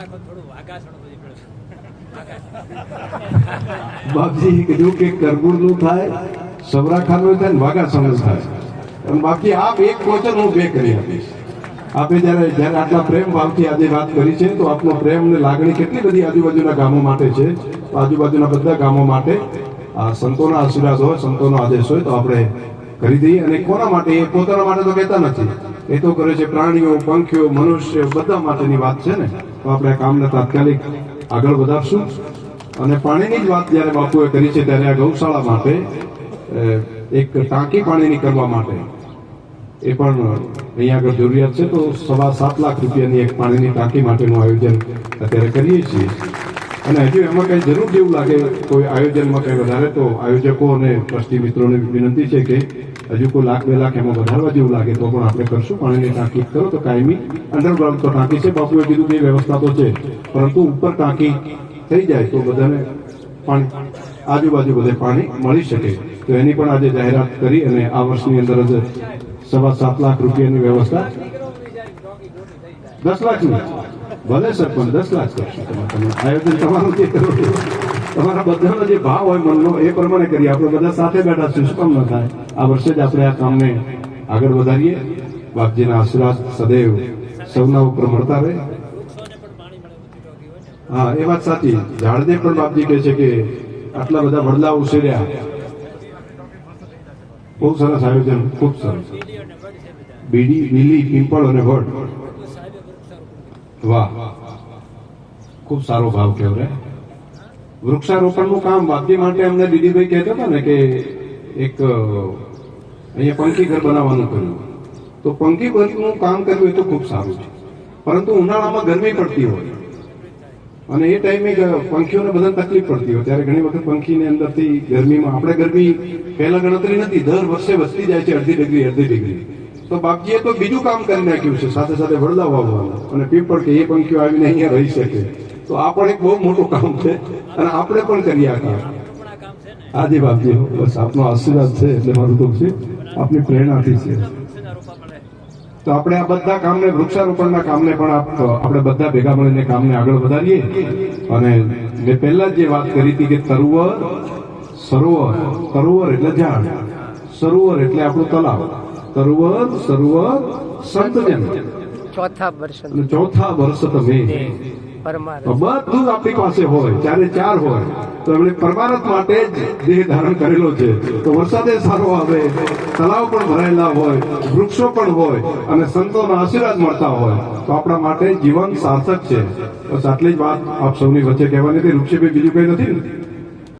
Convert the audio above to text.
બાપજી કીધું કે થાય, સવરાખાનું થાય ને વાઘાસણું થાય. બાકી આપ એક વચન હું બે કરી આપીશ. આપે જ્યારે જ્યારે આટલા પ્રેમ ભાવથી આજે વાત કરી છે, તો આપનો પ્રેમ અને લાગણી કેટલી બધી આજુબાજુના ગામો માટે છે? આજુબાજુના બધા ગામો માટે આ સંતોના આશીર્વાદ હોય, સંતોનો આદેશ હોય, તો આપણે કરી દઈએ. અને કોના માટે? એ પોતાના માટે તો કહેતા નથી. એ તો કરે છે, પ્રાણીઓ, પંખીઓ, મનુષ્ય, બધા માટેની વાત છે ને? તો આપણે કામને તાત્કાલિક આગળ વધારશું. અને પાણીની જ વાત જ્યારે બાપુએ કરી છે, ત્યારે આ ગૌશાળા માટે એક ટાંકી પાણીની કરવા માટે. એ પણ અહીંયા આગળ જરૂરિયાત છે. તો સવા સાત લાખ રૂપિયાની એક પાણીની ટાંકી માટેનું આયોજન અત્યારે કરીએ છીએ. અને હજુ એમાં કઈ જરૂર જેવું લાગે, કોઈ આયોજનમાં કઈ વધારે, તો આયોજકો અને ટ્રસ્ટી મિત્રોને વિનંતી છે કે હજુ કોઈ લાખ, બે લાખ એમાં વધારવા જેવું લાગે, તો પણ આપણે કરશું. પાણીની ટાંકી કરો તો કાયમી અંડરગ્રાઉન્ડ તો ટાંકી છે. બાપુએ કીધું કે વ્યવસ્થા તો છે, પરંતુ ઉપર ટાંકી થઈ જાય તો બધાને પાણી, આજુબાજુ બધે પાણી મળી શકે. તો એની પણ આજે જાહેરાત કરી અને આ વર્ષની અંદર જ સવા સાત લાખ રૂપિયાની વ્યવસ્થા દસ લાખની. ભલે સર, પણ દસ લાખ કરશું તમે. આયોજન તમારું જે કરો તમારા બધાનો જે ભાવ હોય મનનો, એ પ્રમાણે કરીએ. આપણે બધા સાથે બેઠા શું કામ ન થાય? આ વર્ષે જ આપણે આ કામને આગળ વધારીએ. બાપજીના આશીર્વાદ સદૈવ સૌના ઉપર મળતા રહે. હા, એ વાત સાચી. ઝાડને પણ બાપજી કહે છે કે આટલા બધા વડલા ઉછેર્યા. બહુ સરસ આયોજન, ખૂબ સરસ. બીડી બીલી પિંપળ અને વડ. વાહ. ખૂબ સારો ભાવ કહેવાય વૃક્ષારોપણનું કામ બાપજી માટે અમને દીદીભાઈ કહેતા હતા ને કે એક અહીંયા પંખી ઘર બનાવવાનું કર્યું. તો પંખી ઘરનું કામ કર્યું એ તો ખૂબ સારું છે. પરંતુ ઉનાળામાં ગરમી પડતી હોય. અને એ ટાઈમે પંખીઓને બધા તકલીફ પડતી હોય. ત્યારે ઘણી વખત પંખીને અંદરથી ગરમીમાં, આપણે ગરમી પહેલા ગણતરી નથી, દર વર્ષે વધતી જાય છે અડધી ડિગ્રી અડધી ડિગ્રી તો બાપજીએ તો બીજું કામ કરી નાખ્યું છે, સાથે સાથે વડલા વાવવાનું અને પીપળ કે એ પંખીઓ આવીને અહીંયા રહી શકે. તો આ પણ એક બહુ મોટું કામ છે, અને આપણે પણ કરી આ કામ. બાપજી, બસ આપનો આશીર્વાદ છે, એટલે મારું દુઃખ છે, આપની પ્રેરણાથી છે. તો આપણે આ બધા કામને, વૃક્ષારોપણના કામને પણ આપણે બધા ભેગા મળીને કામને આગળ વધારીએ. અને મેં પહેલા જે વાત કરી હતી કે તરુવર, સરોવર, તરુવર એટલે ઝાડ, સરોવર એટલે આપણું તલાવ તરુવર સરોવર સંતજન ચોથા વર્ષ. ચોથા વર્ષ તમે. બધું જ આપણી પાસે હોય ચારે ચાર હોય. તો એમણે પરમારથ માટે જ દેહ ધારણ કરેલો છે. તો વરસાદે સારો આવે તલાવ પણ ભરાયેલા હોય વૃક્ષો પણ હોય અને સંતોના આશીર્વાદ મળતા હોય. તો આપણા માટે જીવન સાર્થક છે. બસ આટલી જ વાત આપ સૌની વચ્ચે કહેવાની હતી. વૃક્ષે બીજું કઈ નથી ને?